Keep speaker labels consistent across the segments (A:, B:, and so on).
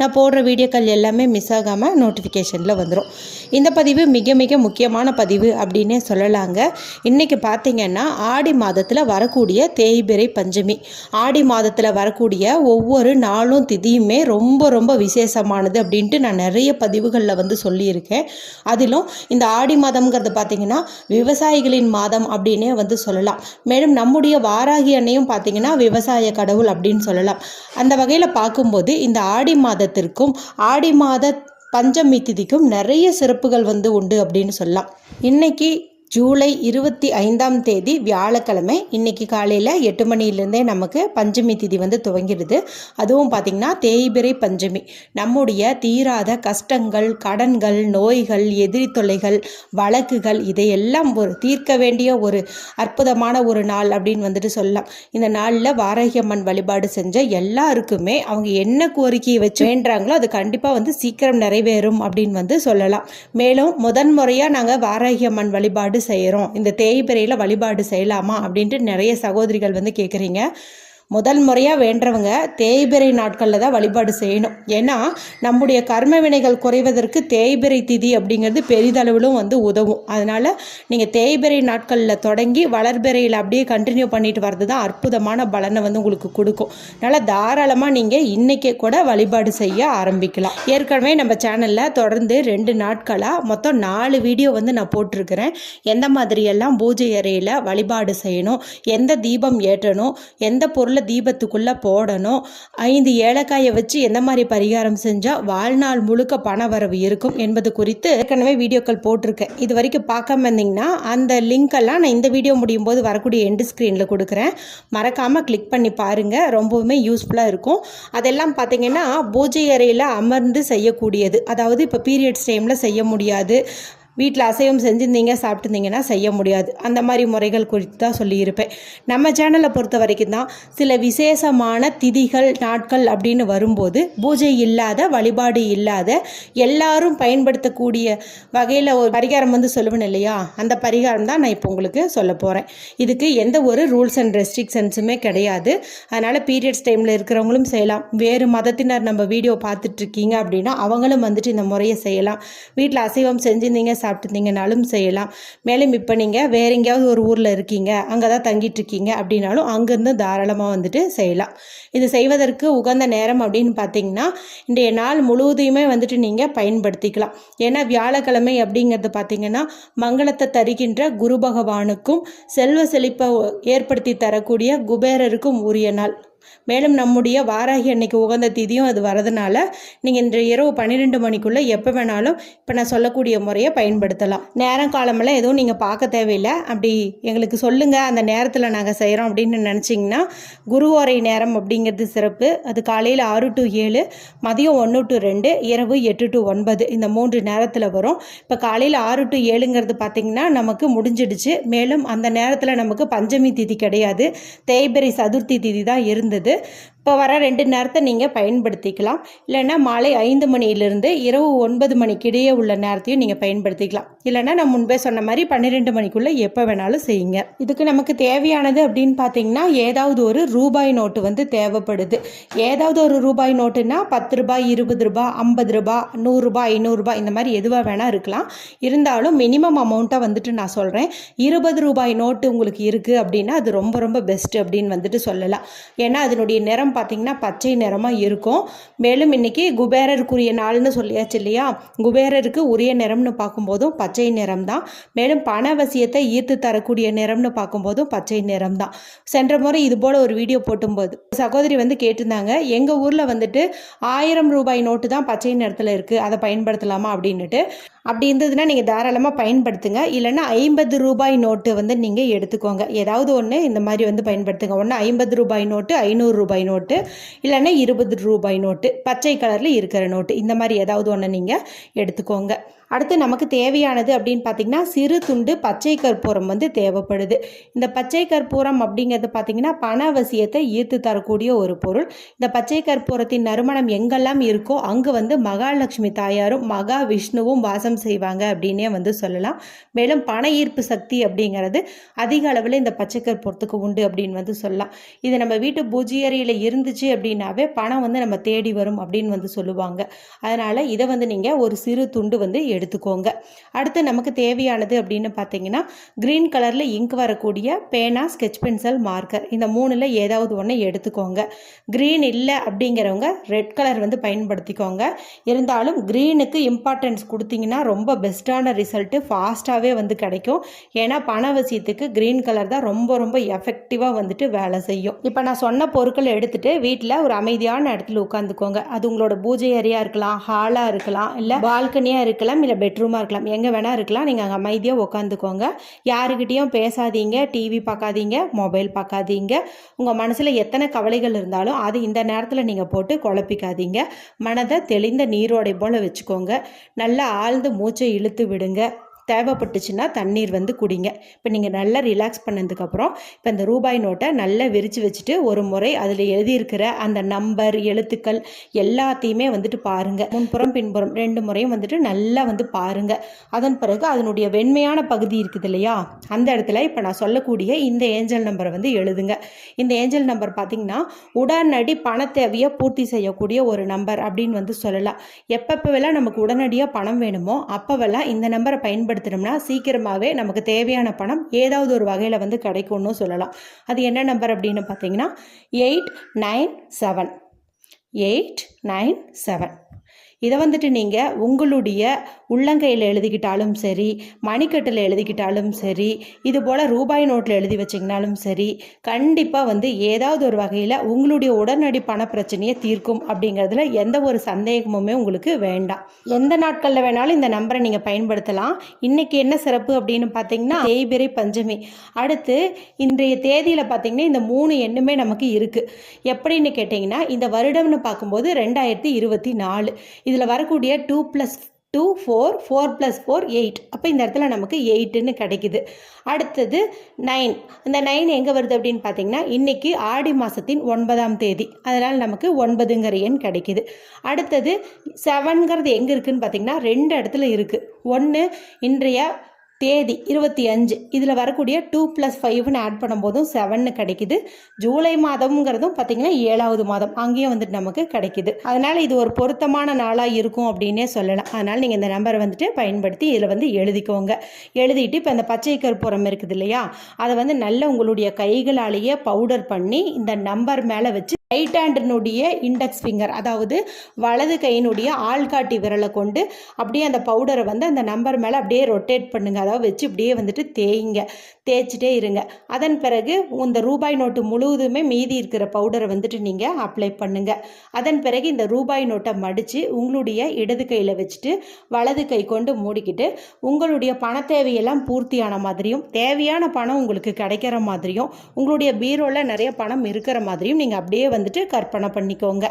A: நான் போடுற வீடியோக்கள் எல்லாமே மிஸ் ஆகாமல் நோட்டிஃபிகேஷனில் வந்துடும் இந்த பதிவு மிக மிக முக்கியமான பதிவு அப்படின்னே சொல்லலாங்க. இன்றைக்கி பார்த்திங்கன்னா ஆடி மாதத்தில் வரக்கூடிய தேய்பிறை பஞ்சமி. ஆடி மாதத்தில் வரக்கூடிய ஒவ்வொரு நாளும் திதியுமே ரொம்ப ரொம்ப விசேஷமானது அப்படின்ட்டு நான் நிறைய பதிவுகளில் வந்து சொல்லியிருக்கேன். அதிலும் இந்த ஆடி மாதம்ங்கிறது பார்த்திங்கன்னா விவசாயிகளின் மாதம் அப்படின்னே வந்து சொல்லலாம். மேலும் நம்முடைய வாராகி அன்னையும் பார்த்தீங்கன்னா விவசாய கடவுள் அப்படின்னு சொல்லலாம். அந்த வகையில் பார்க்கும்போது இந்த ஆடி மாதம் மாதத்திற்கும் ஆடி மாத பஞ்சமி திதிக்கும் நிறைய சிறப்புகள் வந்து உண்டு அப்படின்னு சொல்லலாம். இன்னைக்கு ஜூலை இருபத்தி ஐந்தாம் தேதி வியாழக்கிழமை இன்னைக்கு காலையில் எட்டு மணிலேருந்தே நமக்கு பஞ்சமி திதி வந்து துவங்கிடுது. அதுவும் பார்த்திங்கன்னா தேய்பிறை பஞ்சமி. நம்முடைய தீராத கஷ்டங்கள் கடன்கள் நோய்கள் எதிரி தொல்லைகள் வழக்குகள் இதையெல்லாம் ஒரு தீர்க்க வேண்டிய ஒரு அற்புதமான ஒரு நாள் அப்படின்னு வந்துட்டு சொல்லலாம். இந்த நாளில் வாரகியம்மன் வழிபாடு செஞ்ச எல்லாருக்குமே அவங்க என்ன கோரிக்கையை வச்சு வேண்டுறாங்களோ அது கண்டிப்பாக வந்து சீக்கிரம் நிறைவேறும் அப்படின்னு வந்து சொல்லலாம். மேலும் முதன் முறையாக நாங்கள் வாரகியம்மன் வழிபாடு வழிபாடு செய்கிறோம் இந்த தேய்பிறையில் வழிபாடு செய்யலாமா அப்படின்ட்டு நிறைய சகோதரிகள் வந்து கேட்குறீங்க முதல் முறையாக வேண்டவங்க தேய்பிறை நாட்களில் தான் வழிபாடு செய்யணும். ஏன்னா நம்முடைய கர்ம வினைகள் குறைவதற்கு தேய்பிறை திதி அப்படிங்கிறது பெரிதளவிலும் வந்து உதவும். அதனால் நீங்கள் தேய்பிறை நாட்களில் தொடங்கி வளர்பிறையில் அப்படியே கண்டினியூ பண்ணிட்டு வர்றது தான் அற்புதமான பலனை வந்து உங்களுக்கு கொடுக்கும். அதனால் தாராளமாக நீங்கள் இன்றைக்கே கூட வழிபாடு செய்ய ஆரம்பிக்கலாம். ஏற்கனவே நம்ம சேனலில் தொடர்ந்து ரெண்டு நாட்களாக மொத்தம் நாலு வீடியோ வந்து நான் போட்டிருக்கிறேன். எந்த மாதிரியெல்லாம் பூஜை அறையில் வழிபாடு செய்யணும் எந்த தீபம் ஏற்றணும் எந்த பொருளை தீபத்துக்குள்ளே போடணும். ஐந்து ஏலக்காயை வச்சு எந்த மாதிரி பரிகாரம் செஞ்சால் வாழ்நாள் முழுக்க பண வரவு இருக்கும் என்பது குறித்து ஏற்கனவே வீடியோக்கள் போட்டிருக்கேன். இது வரைக்கும் பார்க்காம இருந்தீங்கன்னா அந்த லிங்க் எல்லாம் நான் இந்த வீடியோ முடியும் போது வரக்கூடிய எண்டு ஸ்க்ரீனில் கொடுக்குறேன். மறக்காமல் கிளிக் பண்ணி பாருங்கள் ரொம்பவுமே யூஸ்ஃபுல்லாக இருக்கும். அதெல்லாம் பார்த்தீங்கன்னா பூஜை அறையில் அமர்ந்து செய்யக்கூடியது. அதாவது இப்போ பீரியட்ஸ் டைமில் செய்ய முடியாது. வீட்டில் அசைவம் செஞ்சுருந்தீங்க சாப்பிட்டுருந்தீங்கன்னா செய்ய முடியாது. அந்த மாதிரி முறைகள் குறித்து தான் சொல்லியிருப்பேன். நம்ம சேனலை பொறுத்த வரைக்கும் தான் சில விசேஷமான திதிகள் நாட்கள் அப்படின்னு வரும்போது பூஜை இல்லாத வழிபாடு இல்லாத எல்லாரும் பயன்படுத்தக்கூடிய வகையில் ஒரு பரிகாரம் வந்து சொல்லுவேன் இல்லையா? அந்த பரிகாரம் தான் நான் இப்போ உங்களுக்கு சொல்ல போகிறேன் இதுக்கு எந்த ஒரு ரூல்ஸ் அண்ட் ரெஸ்ட்ரிக்ஷன்ஸுமே கிடையாது. அதனால் பீரியட்ஸ் டைமில் இருக்கிறவங்களும் செய்யலாம். வேறு மதத்தினர் நம்ம வீடியோ பார்த்துட்ருக்கீங்க அப்படின்னா அவங்களும் வந்துட்டு இந்த முறையை செய்யலாம். வீட்டில் அசைவம் செஞ்சுருந்தீங்க சாப்பிட்டுருந்தீங்கனாலும் செய்யலாம். மேலும் இப்போ நீங்கள் வேற எங்கேயாவது ஒரு ஊரில் இருக்கீங்க அங்கே தான் தங்கிட்டு இருக்கீங்க அப்படின்னாலும் அங்கேருந்து தாராளமாக வந்துட்டு செய்யலாம். இது செய்வதற்கு உகந்த நேரம் அப்படின்னு பார்த்தீங்கன்னா இன்றைய நாள் முழுவதையுமே வந்துட்டு நீங்கள் பயன்படுத்திக்கலாம். ஏன்னா வியாழக்கிழமை அப்படிங்கிறது பார்த்தீங்கன்னா மங்களத்தை தருகின்ற குரு பகவானுக்கும் செல்வ செழிப்பை ஏற்படுத்தி தரக்கூடிய குபேரருக்கும் உரிய நாள். மேலும் நம்முடைய வாராகி அன்னைக்கு உகந்த திதியும் அது வரதுனால நீங்கள் இன்று இரவு பன்னிரெண்டு மணிக்குள்ளே எப்போ வேணாலும் இப்போ நான் சொல்லக்கூடிய முறையை பயன்படுத்தலாம். நேரம் காலமெல்லாம் எதுவும் நீங்கள் பார்க்க தேவையில்லை. அப்படி எங்களுக்கு சொல்லுங்கள் அந்த நேரத்தில் நாங்கள் செய்கிறோம் அப்படின்னு நினச்சிங்கன்னா குருவோரை நேரம் அப்படிங்கிறது சிறப்பு. அது காலையில் ஆறு டு ஏழு மதியம் ஒன்று டு ரெண்டு இரவு எட்டு டு ஒன்பது இந்த மூன்று நேரத்தில் வரும். இப்போ காலையில் ஆறு டு ஏழுங்கிறது பார்த்திங்கன்னா நமக்கு முடிஞ்சிடுச்சு. மேலும் அந்த நேரத்தில் நமக்கு பஞ்சமி திதி கிடையாது. தேய்பிரை சதுர்த்தி திதி தான் இருந்தது இப்போ வர ரெண்டு நேரத்தை நீங்கள் பயன்படுத்திக்கலாம். இல்லைன்னா மாலை ஐந்து மணியிலிருந்து இரவு ஒன்பது மணிக்கு இடையே உள்ள நேரத்தையும் நீங்கள் பயன்படுத்திக்கலாம். இல்லைன்னா நான் முன்பே சொன்ன மாதிரி பன்னிரெண்டு மணிக்குள்ளே எப்போ வேணாலும் செய்யுங்க. இதுக்கு நமக்கு தேவையானது அப்படின்னு பார்த்தீங்கன்னா ஏதாவது ஒரு ரூபாய் நோட்டு வந்து தேவைப்படுது. ஏதாவது ஒரு ரூபாய் நோட்டுன்னா பத்து ரூபாய் இருபது ரூபாய் ஐம்பது ரூபாய் நூறுரூபா ஐநூறுரூபா இந்த மாதிரி எதுவாக வேணால் இருக்கலாம். இருந்தாலும் மினிமம் அமௌண்ட்டாக வந்துட்டு நான் சொல்கிறேன் இருபது ரூபாய் நோட்டு உங்களுக்கு இருக்குது அப்படின்னா அது ரொம்ப ரொம்ப பெஸ்ட் அப்படின்னு வந்துட்டு சொல்லலாம். ஏன்னா அதனுடைய நிறம் பார்த்திங்கன்னா பச்சை நிறமாக இருக்கும். மேலும் இன்றைக்கி குபேரருக்குரிய நாள்னு சொல்லியாச்சு இல்லையா? குபேரருக்கு உரிய நிறம்னு பார்க்கும்போதும் பச்சை நிறம் தான் மேலும் பணவசியத்தை ஈர்த்து தரக்கூடிய நிறம்னு பார்க்கும்போதும் பச்சை நிறம் தான் சென்ற முறை இது போல் ஒரு வீடியோ போட்டும்போது சகோதரி வந்து கேட்டிருந்தாங்க எங்கள் ஊரில் வந்துட்டு ஆயிரம் ரூபாய் நோட்டு தான் பச்சை நிறத்தில் இருக்குது அதை பயன்படுத்தலாமா? அப்படின்னுட்டு. அப்படி இருந்ததுன்னா நீங்கள் தாராளமாக பயன்படுத்துங்க. இல்லைன்னா ஐம்பது ரூபாய் நோட்டு வந்து நீங்கள் எடுத்துக்கோங்க. ஏதாவது ஒன்று இந்த மாதிரி வந்து பயன்படுத்துங்க. ஒன்று ஐம்பது ரூபாய் நோட்டு ஐநூறு ரூபாய் நோட்டு இல்லைன்னா இருபது ரூபாய் நோட்டு பச்சை கலரில் இருக்கிற நோட்டு இந்த மாதிரி ஏதாவது ஒன்று நீங்கள் எடுத்துக்கோங்க. அடுத்து நமக்கு தேவையானது அப்படின்னு பார்த்தீங்கன்னா சிறு துண்டு பச்சை கற்பூரம் வந்து தேவைப்படுது. இந்த பச்சை கற்பூரம் அப்படிங்கிறது பார்த்தீங்கன்னா பணவசியத்தை ஈர்த்து தரக்கூடிய ஒரு பொருள். இந்த பச்சை கற்பூரத்தின் நறுமணம் எங்கெல்லாம் இருக்கோ அங்கு வந்து மகாலட்சுமி தாயாரும் மகா விஷ்ணுவும் வாசம் தரிசனம் செய்வாங்க அப்படின்னே வந்து சொல்லலாம். மேலும் பண ஈர்ப்பு சக்தி அப்படிங்கிறது அதிக அளவில் இந்த பச்சைக்கற்பூரத்துக்கு உண்டு அப்படின்னு வந்து சொல்லலாம். இது நம்ம வீட்டு பூஜியறையில் இருந்துச்சு அப்படின்னாவே பணம் வந்து நம்ம தேடி வரும் அப்படின்னு வந்து சொல்லுவாங்க. அதனால் இதை வந்து நீங்கள் ஒரு சிறு துண்டு வந்து எடுத்துக்கோங்க. அடுத்து நமக்கு தேவையானது அப்படின்னு பார்த்தீங்கன்னா க்ரீன் கலரில் இங்க் வரக்கூடிய பேனா ஸ்கெச் பென்சில் மார்க்கர் இந்த மூணில் ஏதாவது ஒன்று எடுத்துக்கோங்க. க்ரீன் இல்லை அப்படிங்கிறவங்க ரெட் கலர் வந்து பயன்படுத்திக்கோங்க. இருந்தாலும் க்ரீனுக்கு இம்பார்ட்டன்ஸ் கொடுத்தீங்கன்னா ரொம்ப பெஸ்ட்டான ரிசல்ட்டு ஃபாஸ்ட்டாகவே வந்து கிடைக்கும். ஏன்னா பணவசியத்துக்கு க்ரீன் கலர் தான் ரொம்ப ரொம்ப எஃபெக்டிவாக வந்துட்டு வேலை செய்யும். இப்போ நான் சொன்ன பொருட்களை எடுத்துகிட்டு வீட்டில் ஒரு அமைதியான இடத்துல உட்காந்துக்கோங்க. அது உங்களோட பூஜை ஏரியா இருக்கலாம் ஹாலாக இருக்கலாம் இல்லை பால்கனியாக இருக்கலாம் இல்லை பெட்ரூமாக இருக்கலாம். எங்கே வேணால் இருக்கலாம் நீங்கள் அங்கே அமைதியாக உட்காந்துக்கோங்க. யாருக்கிட்டேயும் பேசாதீங்க டிவி பார்க்காதீங்க மொபைல் பார்க்காதீங்க. உங்கள் மனசில் எத்தனை கவலைகள் இருந்தாலும் அது இந்த நேரத்தில் நீங்கள் போட்டு குழப்பிக்காதீங்க. மனதை தெளிந்த நீரோடை போல் வச்சுக்கோங்க. நல்லா ஆழ்ந்து மூச்சை இழுத்து விடுங்க. தேவைப்பட்டுச்சுன்னா தண்ணீர் வந்து குடிங்க. இப்போ நீங்கள் நல்லா ரிலாக்ஸ் பண்ணதுக்கப்புறம் இப்போ இந்த ரூபாய் நோட்டை நல்லா விரித்து வச்சுட்டு ஒரு முறை அதில் எழுதியிருக்கிற அந்த நம்பர் எழுத்துக்கள் எல்லாத்தையுமே வந்துட்டு பாருங்கள் முன்புறம் பின்புறம் ரெண்டு முறையும் வந்துட்டு நல்லா வந்து பாருங்கள் அதன் பிறகு அதனுடைய வெண்மையான பகுதி இருக்குது இல்லையா? அந்த இடத்துல இப்போ நான் சொல்லக்கூடிய இந்த ஏஞ்சல் நம்பரை வந்து எழுதுங்க. இந்த ஏஞ்சல் நம்பர் பார்த்திங்கன்னா உடனடி பண தேவையை பூர்த்தி செய்யக்கூடிய ஒரு நம்பர் அப்படின்னு வந்து சொல்லலாம். எப்பப்போவெல்லாம் நமக்கு உடனடியாக பணம் வேணுமோ அப்போவெல்லாம் இந்த நம்பரை பயன்படுத்தி பயன்படுத்தினோம்னா சீக்கிரமாகவே நமக்கு தேவையான பணம் ஏதாவது ஒரு வகையில் வந்து கிடைக்கும்னு சொல்லலாம். அது என்ன நம்பர் அப்படின்னு பார்த்தீங்கன்னா eight nine seven eight nine seven இதை வந்துட்டு நீங்கள் உங்களுடைய உள்ளங்கையில் எழுதிக்கிட்டாலும் சரி மணிக்கட்டில் எழுதிக்கிட்டாலும் சரி இது போல் ரூபாய் நோட்டில் எழுதி வச்சிங்கனாலும் சரி கண்டிப்பாக வந்து ஏதாவது ஒரு வகையில் உங்களுடைய உடனடி பண பிரச்சனையை தீர்க்கும் அப்படிங்கிறதுல எந்த ஒரு சந்தேகமுமே உங்களுக்கு வேண்டாம். எந்த நாட்களில் வேணாலும் இந்த நம்பரை நீங்கள் பயன்படுத்தலாம். இன்றைக்கி என்ன சிறப்பு அப்படின்னு பார்த்தீங்கன்னா தேய்பிரை பஞ்சமி. அடுத்து இன்றைய தேதியில் பார்த்தீங்கன்னா இந்த மூணு எண்ணுமே நமக்கு இருக்குது எப்படின்னு கேட்டிங்கன்னா இந்த வருடம்னு பார்க்கும்போது ரெண்டாயிரத்தி இருபத்தி நாலு. இதில் வரக்கூடிய two plus two four four plus four eight அப்போ இந்த இடத்துல நமக்கு எயிட்டுன்னு கிடைக்குது. அடுத்தது நைன் இந்த நைன் எங்கே வருது அப்படின்னு பார்த்தீங்கன்னா இன்றைக்கி ஆடி மாதத்தின் ஒன்பதாம் தேதி. அதனால் நமக்கு ஒன்பதுங்கிற எண் கிடைக்குது. அடுத்தது செவன்கிறது எங்கே இருக்குதுன்னு பார்த்தீங்கன்னா ரெண்டு இடத்துல இருக்குது ஒன்று இன்றைய தேதி இருபத்தி அஞ்சு. இதில் வரக்கூடிய டூ ப்ளஸ் ஃபைவ்னு ஆட் பண்ணும்போதும் செவன்னு கிடைக்குது. ஜூலை மாதம்ங்கிறதும் பார்த்திங்கன்னா ஏழாவது மாதம். அங்கேயும் வந்துட்டு நமக்கு கிடைக்குது. அதனால் இது ஒரு பொருத்தமான நாளாக இருக்கும் அப்படின்னே சொல்லலாம். அதனால் நீங்கள் இந்த நம்பரை வந்துட்டு பயன்படுத்தி இதில் வந்து எழுதிக்கோங்க. எழுதிட்டு இப்போ இந்த பச்சை கற்பூரம் இருக்குது இல்லையா? அதை வந்து நல்ல உங்களுடைய கைகளாலேயே பவுடர் பண்ணி இந்த நம்பர் மேலே வச்சு ரைட் ஹேண்டினுடைய இண்டெக்ஸ் ஃபிங்கர் அதாவது வலது கையினுடைய ஆள்காட்டி விரலை கொண்டு அப்படியே அந்த பவுடரை வந்து அந்த நம்பர் மேலே அப்படியே ரொட்டேட் பண்ணுங்கள் அதாவது வச்சு இப்படியே வந்துட்டு தேய்ங்க. தேய்ச்சிட்டே இருங்க. அதன் பிறகு இந்த ரூபாய் நோட்டு முழுவதுமே மீதி இருக்கிற பவுடரை வந்துட்டு நீங்கள் அப்ளை பண்ணுங்கள் அதன் பிறகு இந்த ரூபாய் நோட்டை மடித்து உங்களுடைய இடது கையில் வச்சுட்டு வலது கை கொண்டு மூடிக்கிட்டு உங்களுடைய பண தேவையெல்லாம் பூர்த்தியான மாதிரியும் தேவையான பணம் உங்களுக்கு கிடைக்கிற மாதிரியும் உங்களுடைய பீரோவில் நிறைய பணம் இருக்கிற மாதிரியும் நீங்கள் அப்படியே வந்து வந்துட்டு கற்பனை பண்ணிக்கோங்க.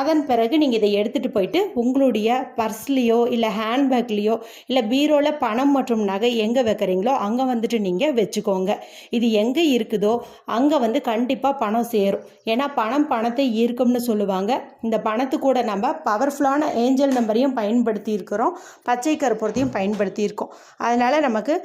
A: அதன் பிறகு நீங்கள் இதை எடுத்துகிட்டு போயிட்டு உங்களுடைய பர்ஸ்லேயோ இல்லை ஹேண்ட்பேக்லேயோ இல்லை பீரோவில் பணம் மற்றும் நகை எங்கே வைக்கிறீங்களோ அங்கே வந்துட்டு நீங்கள் வச்சுக்கோங்க. இது எங்கே இருக்குதோ அங்கே வந்து கண்டிப்பாக பணம் சேரும். ஏன்னா பணம் பணத்தை ஈர்க்கும்னு சொல்லுவாங்க. இந்த பணத்து கூட நம்ம பவர்ஃபுல்லான ஏஞ்சல் நம்பரையும் பயன்படுத்தி இருக்கிறோம். பச்சை கருப்புறத்தையும் பயன்படுத்தியிருக்கோம் அதனால் நமக்கு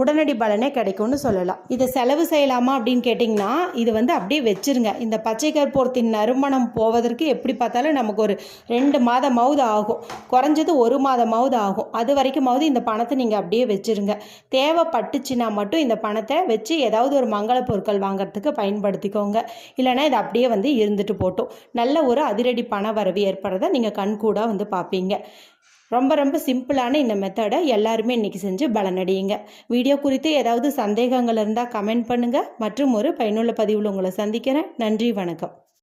A: உடனடி பலனே கிடைக்கும்னு சொல்லலாம். இதை செலவு செய்யலாமா அப்படின்னு கேட்டிங்கன்னா இது வந்து அப்படியே வச்சுருங்க. இந்த பச்சை கற்பூரத்தின் நறுமணம் போவதற்கு எப்படி பார்த்தாலும் நமக்கு ஒரு ரெண்டு மாதமாவது ஆகும். குறைஞ்சது ஒரு மாதமாவது ஆகும். அது வரைக்குமாவது இந்த பணத்தை நீங்கள் அப்படியே வச்சுருங்க. தேவைப்பட்டுச்சுன்னா மட்டும் இந்த பணத்தை வச்சு ஏதாவது ஒரு மங்கள பொருட்கள் வாங்குறதுக்கு பயன்படுத்திக்கோங்க. இல்லைனா இது அப்படியே வந்து இருந்துட்டு போட்டோம். நல்ல ஒரு அதிரடி பண வரவு ஏற்படுறதை நீங்கள் கண்கூடாக வந்து பார்ப்பீங்க. ரொம்ப ரொம்ப சிம்பிளான இந்த மெத்தடை எல்லாருமே இன்றைக்கி செஞ்சு பலனடையுங்க. வீடியோ குறித்து ஏதாவது சந்தேகங்கள் இருந்தால் கமெண்ட் பண்ணுங்கள் மற்றும் ஒரு பயனுள்ள பதிவில் உங்களை சந்திக்கிறேன். நன்றி வணக்கம்.